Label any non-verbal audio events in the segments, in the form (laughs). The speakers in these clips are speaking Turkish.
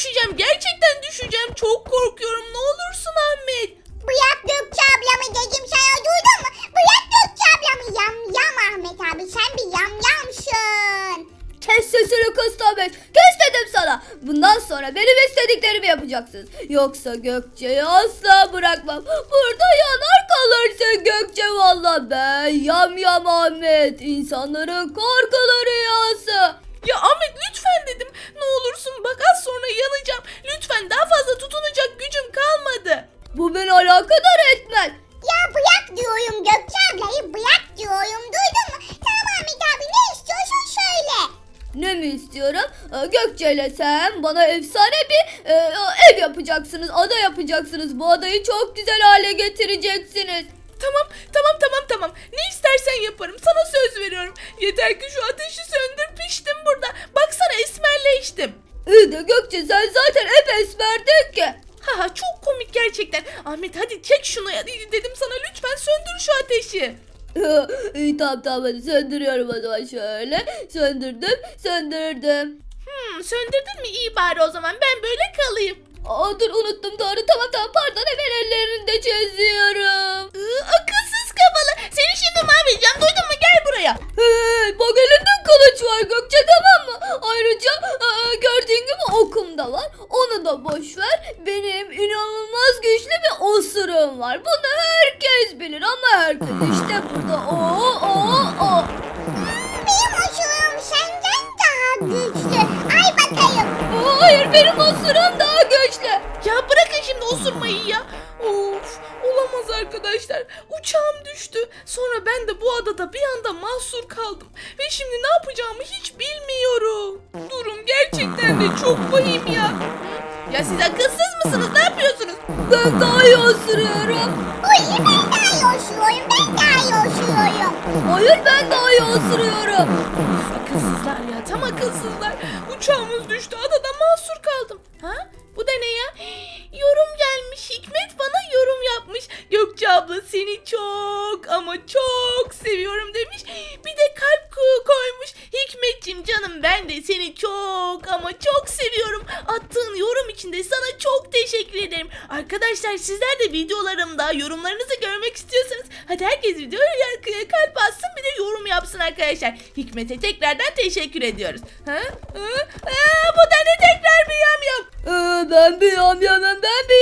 düşeceğim. Gerçekten düşeceğim. Çok korkuyorum. Ne olursun Ahmet. Bırak Gökçe ablamı dedim sana duydun mu? Bırak Gökçe ablamı yam yam Ahmet abi sen bir yam yamsın. Kes sesini kız Ahmet. Kes dedim sana. Bundan sonra benim istediklerimi yapacaksınız. Yoksa Gökçe'yi asla bırakmam. Burada yanar kalırsın Gökçe valla. Ben yam yam Ahmet. İnsanların korkulu rüyası. Ya Ahmet lütfen dedim. Ne olursun bak Sen bana efsane bir e, ev yapacaksınız. Ada yapacaksınız. Bu adayı çok güzel hale getireceksiniz. Tamam tamam tamam tamam. Ne istersen yaparım. Sana söz veriyorum. Yeter ki şu ateşi söndür piştim burada. Baksana esmerleştim. İyi de Gökçe sen zaten hep esmerdin ki. Haha çok komik gerçekten. Ahmet hadi çek şunu ya dedim sana lütfen söndür şu ateşi. İyi tamam tamam hadi söndürüyorum o zaman şöyle. Söndürdüm söndürdüm. Hmm, söndürdün mü iyi bari o zaman ben böyle kalayım. Aa dur unuttum doğru tamam tamam pardon hemen ellerini de çiziyorum. Iı, akılsız kafalı. Seni şimdi mahvedeceğim duydun mu gel buraya. Hey, bak elinde kılıç var Gökçe tamam mı? Ayrıca e, gördüğün gibi okum da var. Onu da boş ver. Benim inanılmaz güçlü bir osurum var. Bunu herkes bilir ama herkes işte burada o o o. benim osurum daha güçlü. Ya bırakın şimdi osurmayı ya. Of olamaz arkadaşlar. Uçağım düştü. Sonra ben de bu adada bir anda mahsur kaldım. Ve şimdi ne yapacağımı hiç bilmiyorum. Durum gerçekten de çok vahim ya. Ya siz akılsız mısınız? Ne yapıyorsunuz? Ben daha iyi osuruyorum. Uy ben osuruyorum ben daha iyi osuruyorum. Hayır ben daha iyi osuruyorum. Akılsızlar ya tam akılsızlar. Uçağımız düştü adada mahsur kaldım. Ha? Bu da ne ya? (gasps) Yorum gelmiş. Hikmet bana yapmış. Gökçe abla seni çok ama çok seviyorum demiş. Bir de kalp ko- koymuş. Hikmetçim canım ben de seni çok ama çok seviyorum. Attığın yorum için de sana çok teşekkür ederim. Arkadaşlar sizler de videolarımda yorumlarınızı görmek istiyorsanız hadi herkes videoya kalp atsın bir de yorum yapsın arkadaşlar. Hikmet'e tekrardan teşekkür ediyoruz. Ha? Ha? Aa, bu da ne tekrar bir yam yam. Ee, ben bir yamyamım ben bir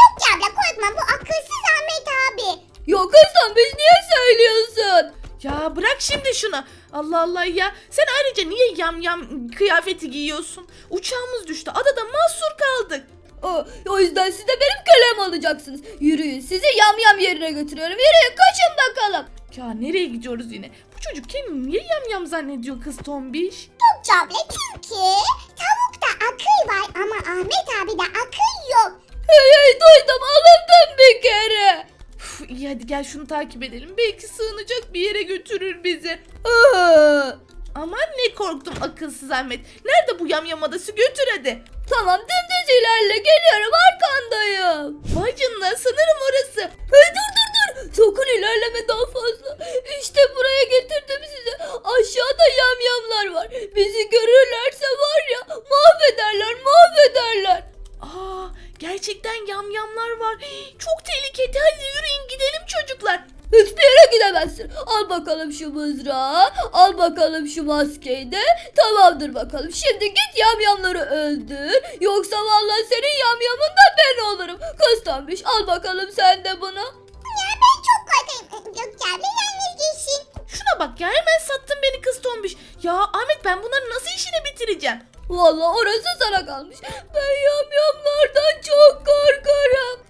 yamyamım. Gökçe abla korkma bu akılsız Ahmet abi. Yok kızım biz niye söylüyorsun? Ya bırak şimdi şunu. Allah Allah ya. Sen ayrıca niye yam yam kıyafeti giyiyorsun? Uçağımız düştü. Adada mahsur kaldık. O, o yüzden siz de benim kölem olacaksınız. Yürüyün sizi yamyam yerine götürüyorum. Yürüyün kaçın bakalım. Ya nereye gidiyoruz yine? Bu çocuk kendini niye yam yam zannediyor kız tombiş? Gökçe abla çünkü tavukta akıl var ama Ahmet abi de akıl yok. Hey hey duydum alındım bir kere. Uf, iyi hadi gel şunu takip edelim. Belki sığınacak bir yere götürür bizi. Aa, Aman ne korktum akılsız Ahmet. Nerede bu yamyam adası götür hadi. tamam dümdüz ilerle geliyorum arkandayım. Vay canına sanırım orası. Hey dur dur dur. Sakın ilerleme daha fazla. İşte buraya getirdim sizi. Aşağıda yamyamlar var. Bizi görürlerse var ya mahvederler mahvederler. Aa gerçekten yamyamlar var. Hii, Çok tehlikeli. Hadi yürüyün gidelim çocuklar. Hiçbir yere gidemezsin. Al bakalım şu mızrağı. Al bakalım şu maskeyi de. Tamamdır bakalım. Şimdi git yamyamları öldür. Yoksa vallahi senin yamyamın da ben olurum. Kız tombiş al bakalım sen de bunu. Ya ben çok korkayım. Gökçe abla yalnız gitsin. Şuna bak ya hemen sattın beni kız tombiş. Ya Ahmet ben bunların nasıl işini bitireceğim? Vallahi orası sana kalmış. Ben yamyamlardan çok korkarım.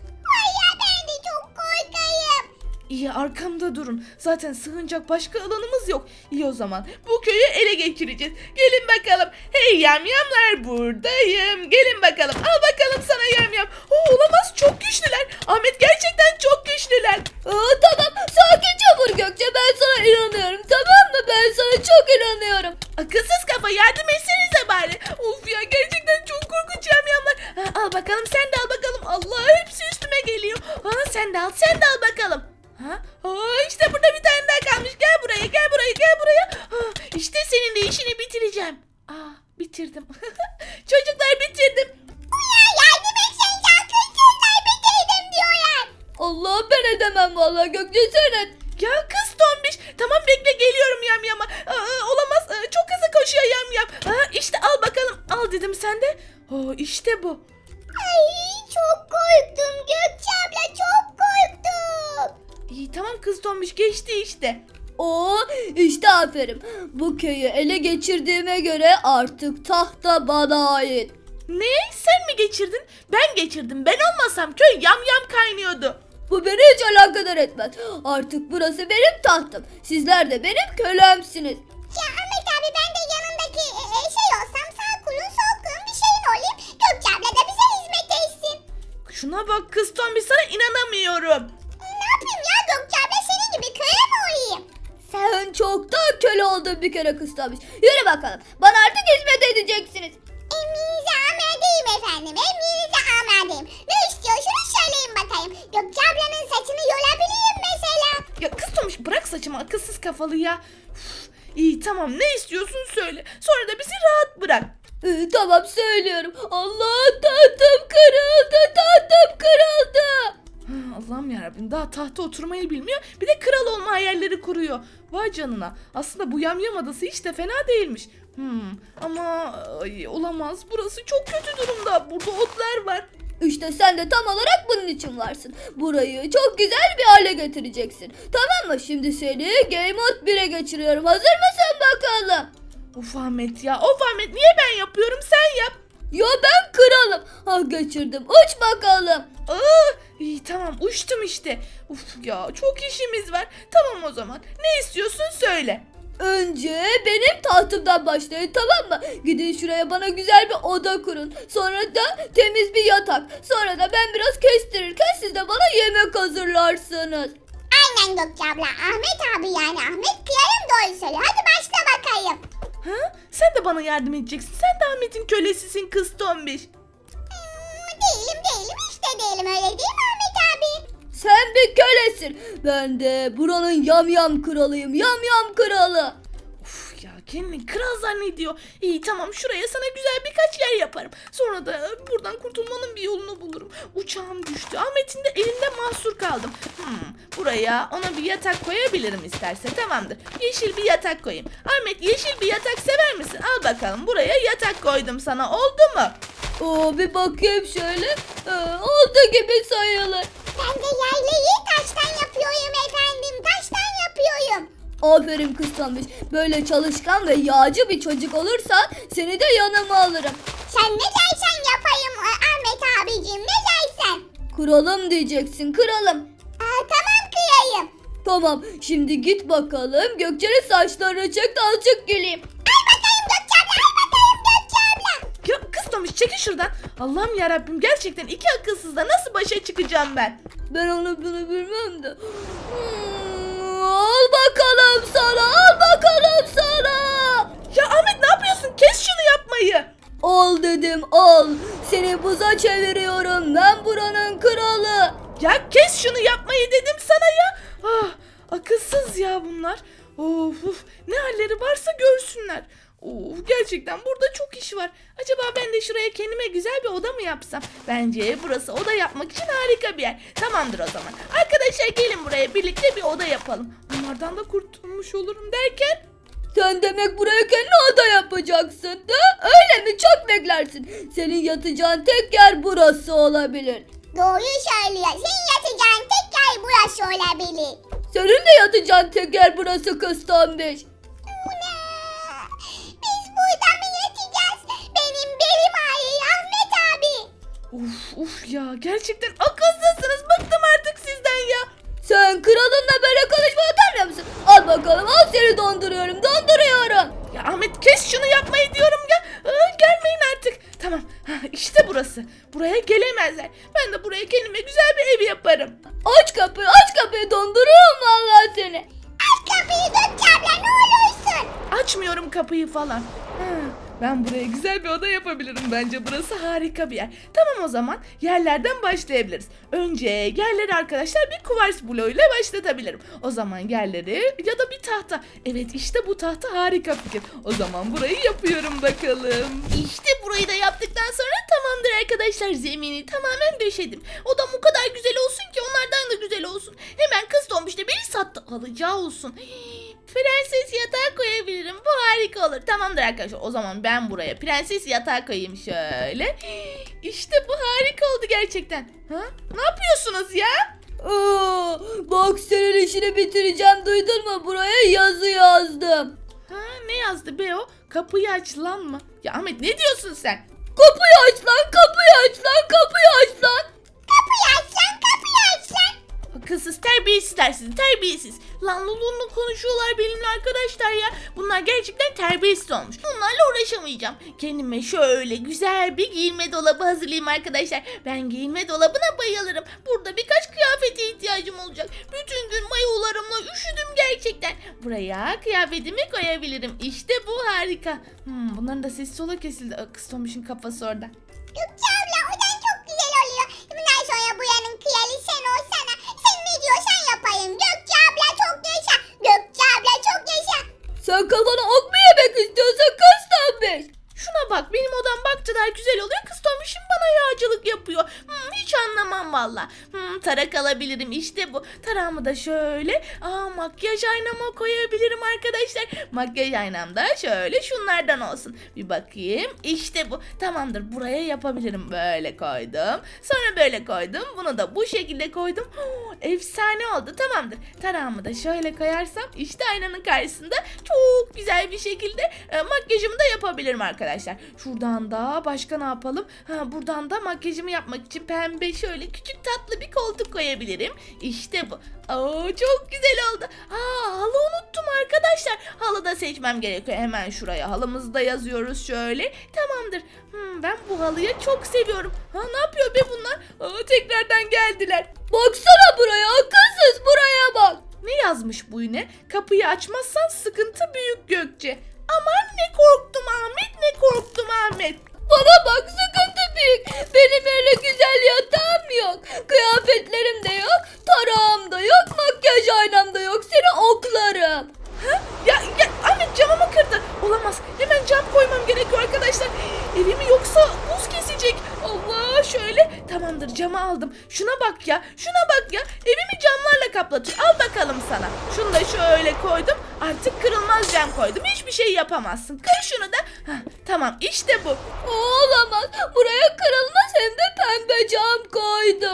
İyi arkamda durun. Zaten sığınacak başka alanımız yok. İyi o zaman bu köyü ele geçireceğiz. Gelin bakalım. Hey yamyamlar buradayım. Gelin bakalım. Al bakalım sana yamyam. Oo, olamaz çok güçlüler. Ahmet gerçekten çok güçlüler. Aa, tamam sakince vur Gökçe ben sana inanıyorum tamam mı? Ben sana çok inanıyorum. Akılsız kafa yardım etsenize al bakalım. Al dedim sen de. Oo, işte bu. Ay çok korktum Gökçe abla çok korktum. İyi tamam kız tombiş geçti işte. Oo işte aferin. Bu köyü ele geçirdiğime göre artık tahta bana ait. Ne? Sen mi geçirdin? Ben geçirdim. Ben olmasam köy yam yam kaynıyordu. Bu beni hiç alakadar etmez. Artık burası benim tahtım. Sizler de benim kölemsiniz. Ya Ahmet abi ben de e, şey olsam sağ kulun sol kulun bir şeyin olayım. Gökçe abla da bize hizmet etsin. Şuna bak kız tombiş sana inanamıyorum. Ne yapayım ya Gökçe abla senin gibi köye mi olayım? Sen çoktan köle oldun bir kere kıslamış. Yürü bakalım. Bana artık hizmet edeceksiniz. Emrinize amadeyim efendim. Emrinize amadeyim. Ne istiyorsunuz söyleyin bakayım. Gökçe ablanın saçını yolabilirim mesela. Ya kız tombiş bırak saçımı akılsız kafalı ya. İyi tamam ne istiyorsun söyle. Sonra da bizi rahat bırak. Ee, tamam söylüyorum. Allah tahtım kırıldı. Tahtım kırıldı. Allah'ım yarabbim daha tahta oturmayı bilmiyor. Bir de kral olma hayalleri kuruyor. Vay canına. Aslında bu yamyam adası hiç de fena değilmiş. Hmm, ama ay, olamaz. Burası çok kötü durumda. Burada otlar var. İşte sen de tam olarak bunun için varsın. Burayı çok güzel bir hale getireceksin. Tamam mı? Şimdi seni Game Mode 1'e geçiriyorum. Hazır mısın bakalım? Of Ahmet ya. Of Ahmet niye ben yapıyorum sen yap. Ya ben kralım. Ha geçirdim. Uç bakalım. Aa, iyi tamam uçtum işte. Uf ya çok işimiz var. Tamam o zaman. Ne istiyorsun söyle. Önce benim tahtımdan başlayın tamam mı? Gidin şuraya bana güzel bir oda kurun. Sonra da temiz bir yatak. Sonra da ben biraz kestirirken siz de bana yemek hazırlarsınız. Aynen Gökçe abla. Ahmet abi yani Ahmet kıyarım doğru söylüyor. Hadi başla bakayım. Ha? Sen de bana yardım edeceksin. Sen de Ahmet'in kölesisin kız tombiş. Hmm, değilim değilim işte değilim öyle değil mi Ahmet abi? Kölesin. Ben de buranın yamyam kralıyım. Yamyam kralı. Uf ya kendini kral zannediyor. İyi tamam şuraya sana güzel birkaç yer yaparım. Sonra da buradan kurtulmanın bir yolunu bulurum. Uçağım düştü. Ahmet'in de elinde mahsur kaldım. Hmm, buraya ona bir yatak koyabilirim isterse. Tamamdır. Yeşil bir yatak koyayım. Ahmet yeşil bir yatak sever misin? Al bakalım buraya yatak koydum sana. Oldu mu? Oo, bir bakayım şöyle. Ee, oldu gibi sayılır. Ben de yaylayı taştan Aferin kız Tombiş. Böyle çalışkan ve yağcı bir çocuk olursan seni de yanıma alırım. Sen ne dersen yapayım e, Ahmet abicim ne dersen. Kralım diyeceksin kralım. Aa, tamam kıyayım. Tamam şimdi git bakalım Gökçe'nin saçlarını çek de azıcık güleyim. Al bakayım Gökçe abla al bakayım Gökçe abla. Ya kız Tomuş çekil şuradan. Allah'ım yarabbim gerçekten iki akılsızla nasıl başa çıkacağım ben? Ben onu bunu bilmem de. Hmm, yapmayı. Al dedim al. Seni buza çeviriyorum. Ben buranın kralı. Ya kes şunu yapmayı dedim sana ya. Ah, akılsız ya bunlar. Of, of ne halleri varsa görsünler. Of, gerçekten burada çok iş var. Acaba ben de şuraya kendime güzel bir oda mı yapsam? Bence burası oda yapmak için harika bir yer. Tamamdır o zaman. Arkadaşlar gelin buraya birlikte bir oda yapalım. Bunlardan da kurtulmuş olurum derken. Sen demek buraya kendi oda yapacaksın da öyle mi çok beklersin. Senin yatacağın tek yer burası olabilir. Doğru söylüyor. Senin yatacağın tek yer burası olabilir. Senin de yatacağın tek yer burası kız tombiş. Biz burada mı yatacağız? Benim belim ağrıyor Ahmet abi. Uf uf ya gerçekten akılsızsınız. Bıktım artık sizden ya. Sen kralınla böyle konuşmayı utanmıyor musun? Al bakalım al seni donduruyorum donduruyorum. Ya Ahmet kes şunu yapmayı diyorum ya. Aa, gelmeyin artık. Tamam ha, işte burası. Buraya gelemezler. Ben de buraya kendime güzel bir ev yaparım. Aç kapıyı aç kapıyı donduruyorum vallahi seni. Aç kapıyı Gökçe abla ne olursun. Açmıyorum kapıyı falan. Ha, ben buraya güzel bir oda yapabilirim. Bence burası harika bir yer. Tamam o zaman yerlerden başlayabiliriz. Önce yerleri arkadaşlar bir kuvars bloğuyla başlatabilirim. O zaman yerleri ya da bir tahta. Evet işte bu tahta harika fikir. O zaman burayı yapıyorum bakalım. İşte burayı da yaptıktan sonra arkadaşlar zemini tamamen döşedim. Odam o kadar güzel olsun da güzel olsun. Hemen kız tombiş de beni sattı. Alacağı olsun. Hii, (gasps) Prenses yatağı koyabilirim. Bu harika olur. Tamamdır arkadaşlar. O zaman ben buraya prenses yatağı koyayım şöyle. (gasps) İşte bu harika oldu gerçekten. Ha? Ne yapıyorsunuz ya? Aa, bak senin işini bitireceğim duydun mu? Buraya yazı yazdım. Ha ne yazdı be o? Kapıyı aç lan mı? Ya Ahmet ne diyorsun sen? Kapıyı aç lan kapıyı aç lan kapıyı aç lan. Akılsız terbiyesizler sizi terbiyesiz. Lan Lulu'nun konuşuyorlar benimle arkadaşlar ya. Bunlar gerçekten terbiyesiz olmuş. Bunlarla uğraşamayacağım. Kendime şöyle güzel bir giyinme dolabı hazırlayayım arkadaşlar. Ben giyinme dolabına bayılırım. Burada birkaç kıyafete ihtiyacım olacak. Bütün gün mayolarımla üşüdüm gerçekten. Buraya kıyafetimi koyabilirim. İşte bu harika. Hmm, bunların da sesi sola kesildi. Tombiş'in kafası orada. Anlamam valla. Hmm, tarak alabilirim işte bu. Tarağımı da şöyle. Aa makyaj aynama koyabilirim arkadaşlar. Makyaj aynam da şöyle şunlardan olsun. Bir bakayım. İşte bu. Tamamdır buraya yapabilirim. Böyle koydum. Sonra böyle koydum. Bunu da bu şekilde koydum. Oh, efsane oldu. Tamamdır. Tarağımı da şöyle koyarsam işte aynanın karşısında çok güzel bir şekilde e, makyajımı da yapabilirim arkadaşlar. Şuradan da başka ne yapalım? Ha, buradan da makyajımı yapmak için pembe şöyle küçük tatlı bir koltuk koyabilirim. İşte bu. Oo, çok güzel oldu. Aa, halı unuttum arkadaşlar. Halı da seçmem gerekiyor. Hemen şuraya halımızı da yazıyoruz şöyle. Tamamdır. Hmm, ben bu halıyı çok seviyorum. Ha, ne yapıyor be bunlar? Aa, tekrardan geldiler. Baksana buraya akılsız buraya bak. Ne yazmış bu yine? Kapıyı açmazsan sıkıntı büyük Gökçe. Aman ne korktum Ahmet ne korktum Ahmet. Bana bak sıkıntı büyük. Benim öyle güzel yatağım yok. Kıyafetlerim de yok. Tarağım da yok. Makyaj aynam da yok. Seni oklarım. Ya, ya Ahmet camımı kırdı. Olamaz. Hemen cam koymam gerekiyor arkadaşlar. Evimi yoksa buz kesecek. Allah şöyle. Tamamdır camı aldım. Şuna bak ya. Şuna bak ya. Evimi camlarla kaplatıyor. Al bakalım sana. Şunu da şöyle koydum. Artık kırılmaz cam koydum. Hiçbir şey yapamazsın. Kır şunu da. Hah, tamam işte bu. Olamaz. Buraya kırılmaz hem de pembe cam koydu.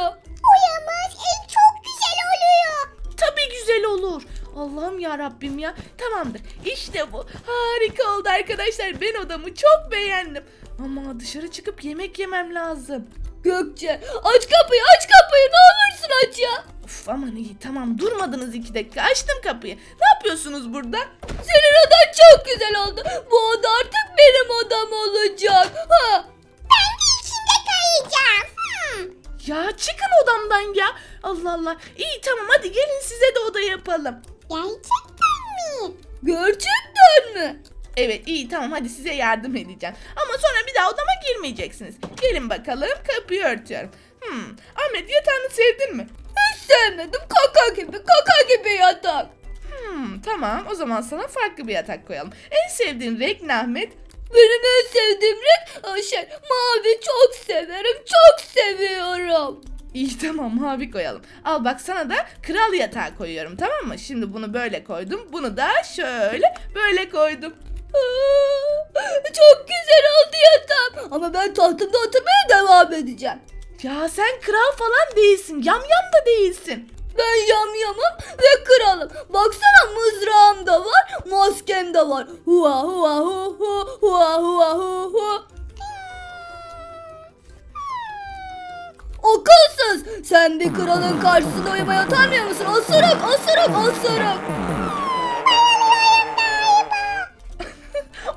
Uyamaz. Ev çok güzel oluyor. Tabii güzel olur. Allah'ım ya Rabbim ya. Tamamdır. İşte bu. Harika oldu arkadaşlar. Ben odamı çok beğendim. Ama dışarı çıkıp yemek yemem lazım. Gökçe aç kapıyı aç kapıyı ne olursun aç ya. Uf aman iyi tamam durmadınız iki dakika açtım kapıyı. Ne yapıyorsunuz burada? Senin odan çok güzel oldu. Bu oda artık benim odam olacak. Ha. Ben de içinde kayacağım. Hmm. Ya çıkın odamdan ya. Allah Allah. İyi tamam hadi gelin size de oda yapalım. Gerçekten mi? Gerçekten mi? Evet iyi tamam hadi size yardım edeceğim. Ama sonra bir daha odama girmeyeceksiniz. Gelin bakalım kapıyı örtüyorum. Hmm, Ahmet yatağını sevdin mi? Hiç sevmedim kaka gibi kaka gibi yatak. Hmm, tamam o zaman sana farklı bir yatak koyalım. En sevdiğin renk ne Ahmet? Benim en sevdiğim renk aa, şey mavi çok severim çok seviyorum. İyi tamam mavi koyalım. Al bak sana da kral yatağı koyuyorum tamam mı? Şimdi bunu böyle koydum. Bunu da şöyle böyle koydum. Aa, çok güzel oldu yatağım ama ben tahtımda oturmaya devam edeceğim. Ya sen kral falan değilsin. Yamyam da değilsin. Ben yamyamım ve kralım. Baksana mızrağım da var, maskem de var. Hua hua hu hu hua hua hu hu. Akılsız! Sen bir kralın karşısında uyumaya utanmıyor musun? Osuruk, osuruk, osuruk.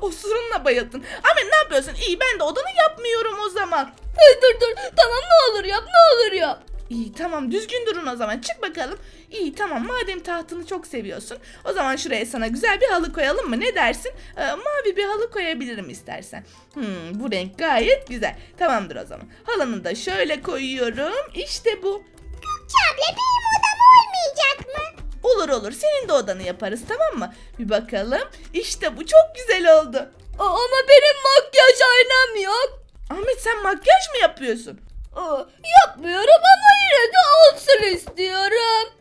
(laughs) Osurunla bayıldın. Ahmet ne yapıyorsun? İyi ben de odanı yapmıyorum o zaman. Hey, dur dur, tamam ne olur yap, ne olur yap. İyi tamam düzgün durun o zaman. Çık bakalım. İyi tamam madem tahtını çok seviyorsun. O zaman şuraya sana güzel bir halı koyalım mı? Ne dersin? Ee, mavi bir halı koyabilirim istersen. Hmm, bu renk gayet güzel. Tamamdır o zaman. Halını da şöyle koyuyorum. İşte bu. Gökçe abla benim odam olmayacak mı? Olur olur senin de odanı yaparız tamam mı? Bir bakalım. İşte bu çok güzel oldu. Ama benim makyaj aynam yok. Ahmet sen makyaj mı yapıyorsun? Aa, yapmıyorum ama yine de olsun istiyorum.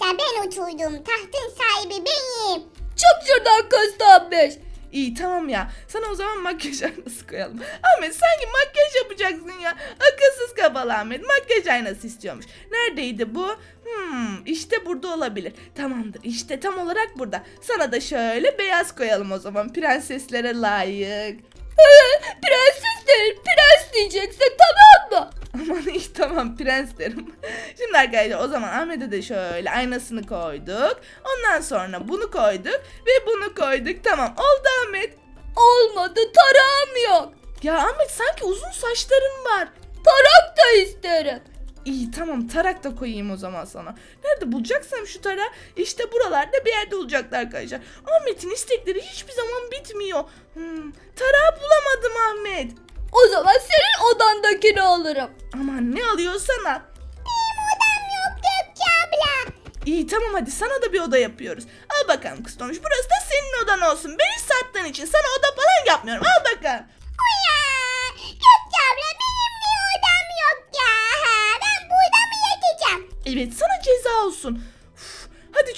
Tahta ben oturdum. Tahtın sahibi benim. Çık şuradan kız tombiş. İyi tamam ya. Sana o zaman makyaj aynası koyalım. Ahmet sanki makyaj yapacaksın ya. Akılsız kafalı Ahmet. Makyaj aynası istiyormuş. Neredeydi bu? Hmm, işte burada olabilir. Tamamdır. İşte tam olarak burada. Sana da şöyle beyaz koyalım o zaman. Prenseslere layık. (laughs) Prenses değil prens diyeceksin tamam mı? Aman (laughs) iyi tamam prens derim. Şimdi arkadaşlar o zaman Ahmet'e de şöyle aynasını koyduk. Ondan sonra bunu koyduk ve bunu koyduk. Tamam oldu Ahmet. Olmadı tarağım yok. Ya Ahmet sanki uzun saçların var. Tarak da isterim. İyi tamam tarak da koyayım o zaman sana. Nerede bulacaksam şu tarağı işte buralarda bir yerde olacaklar arkadaşlar. Ahmet'in istekleri hiçbir zaman bitmiyor. Hmm, tarağı bulamadım Ahmet. O zaman senin odandakini alırım. Aman ne alıyorsan al. Odam yok Gökçe abla. İyi tamam hadi sana da bir oda yapıyoruz. Al bakalım kız Tomuş. Burası da senin odan olsun. Beni sattığın için sana oda falan yapmıyorum. Al bakalım. Uya. Gökçe abla benim bir odam yok ya. Ben burada mı yatacağım? Evet sana ceza olsun.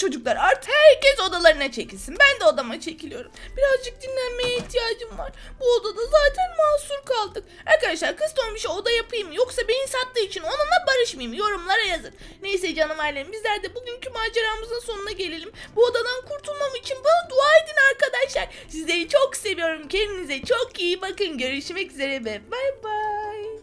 Çocuklar artık herkes odalarına çekilsin. Ben de odama çekiliyorum. Birazcık dinlenmeye ihtiyacım var. Bu odada zaten mahsur kaldık. Arkadaşlar kız Tomiş'e oda yapayım yoksa beni sattığı için onunla barışmayayım yorumlara yazın. Neyse canım ailem bizler de bugünkü maceramızın sonuna gelelim. Bu odadan kurtulmam için bana dua edin arkadaşlar. Sizleri çok seviyorum. Kendinize çok iyi bakın. Görüşmek üzere ve bay bay.